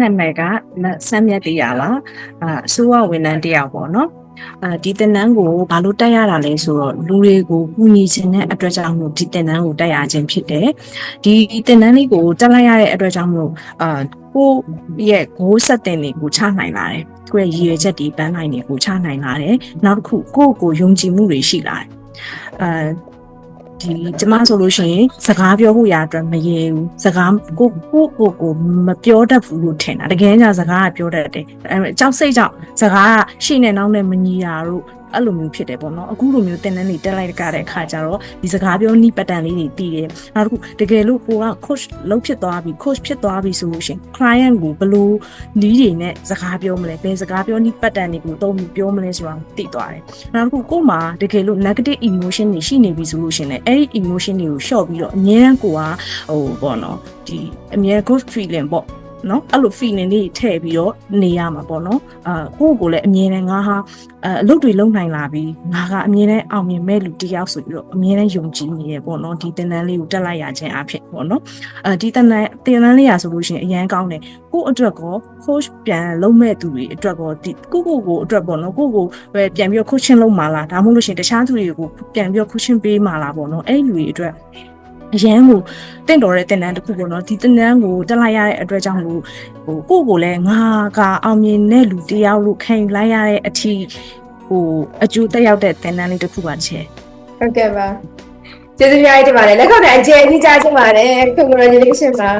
နာမည်ကမဆမ်းမြတ်တရားပါအာအစိုးရဝန်ထမ်းတရားပေါ့နော်အာဒီတင်နန်းကိုဘာလို့တက်ရတာလဲဆိုတော့လူတွေကိုကူညီခြင်းတဲ့အတွက်ကြောင့်မို့ဒီတင်နန်းကိုတက်ရခြင်းဖြစ်တယ်ဒီတင်နန်းလေးကိုတက်လိုက်ရတဲ့အတွက်ကြောင့်မို့အာကိုယ့်ရဲ့ဂိုးဆက်တင်တွေကိုချနိုင်လာတယ်ကိုယ့်ရဲ့ရည်ရွယ်ချက်ဒီပန်းနိုင်တွေကိုချနိုင်လာတယ်နောက်တစ်ခုကိုယ့်ကိုယ်ယုံကြည်မှုတွေရှိလာတယ်အာ ဒီကျမဆိုလို့ရှိရင်စကားပြောဖို့ရအတွက်မရေဘူးစကားကိုကိုကိုကိုမပြောတတ်ဘူးလို့ထင်တာတကယ်ညာစကားကပြောတတ်တယ်အဲကြောက်စိတ်ကြောင့်စကားကရှေ့နဲ့နောက်နဲ့မညီတာတို့အဲ့လိုမျိုးဖြစ်တယ်ပေါ့နော်အခုလိုမျိုးတင်တန်းနေတက်လိုက်ကြတဲ့အခါကျတော့ဒီစကားပြောနီးပတ်တန်လေးတွေတည်တယ်နောက်တစ်ခုတကယ်လို့ကိုက coach လုံးဖြစ်သွားပြီ coach ဖြစ်သွားပြီဆိုလို့ရှိရင် client ကိုဘယ်လိုနီးတွေနဲ့စကားပြောမလဲဘယ်စကားပြောနီးပတ်တန်တွေကိုတုံးပြီးပြောမလဲဆိုတာသိသွားတယ်နောက်တစ်ခုကို့မှာတကယ်လို့ negative emotion တွေရှိနေပြီဆိုလို့ရှိရင်လည်းအဲ့ဒီ emotion တွေကို short ပြီးတော့အများအားကိုကဟိုပေါ့နော်ဒီအများ good feeling ပေါ့ နော်အဲ့လို feeling လေးထည့်ပြီးတော့နေရမှာပေါ့နော်အာကိုယ့်ကိုယ်လည်းအမြင်နဲ့ငါဟာအဲအလုပ်တွေလုပ်နိုင်လာပြီငါကအမြင်နဲ့အောင်မြင်မဲ့လူတစ်ယောက်ဆိုပြီးတော့အမြင်နဲ့ယုံကြည်နေရပေါ့နော်ဒီတင်တန်းလေးကိုတက်လိုက်ရခြင်းအဖြစ်ပေါ့နော်အဲဒီတင်တန်းတင်တန်းလေးရဆိုလို့ရှိရင်အရန်ကောင်းတယ်ကိုယ့်အတွက်ကော coach ပြန်လုံးမဲ့သူတွေအတွက်ကောဒီကိုကိုကိုအတွက်ပေါ့နော်ကိုကိုပဲပြန်ပြီးတော့ coaching လုပ်မှာလားဒါမှမဟုတ်လို့ရှိရင်တခြားသူတွေကိုပြန်ပြီးတော့ coaching ပေးမှာလားပေါ့နော်အဲ့ဒီလူတွေအတွက် အရန်ကိုတင့်တော်တဲ့တင်တန်းတစ်ခုပေါ့နော်ဒီတင်တန်းကိုတက်လိုက်ရတဲ့အတွက်ကြောင့်လို့ဟိုကိုကိုလည်းငါကအောင်မြင်တဲ့လူတယောက်လို့ခံယူလိုက်ရတဲ့အထိဟိုအကျိုးတက်ရောက်တဲ့တင်တန်းလေးတစ်ခုပါချဲဟုတ်ကဲ့ပါကျေးဇူးများတင်ပါတယ်လက်ခံတဲ့အကျဉ်းအကြီးကြားချင်ပါတယ် congratulation ပါ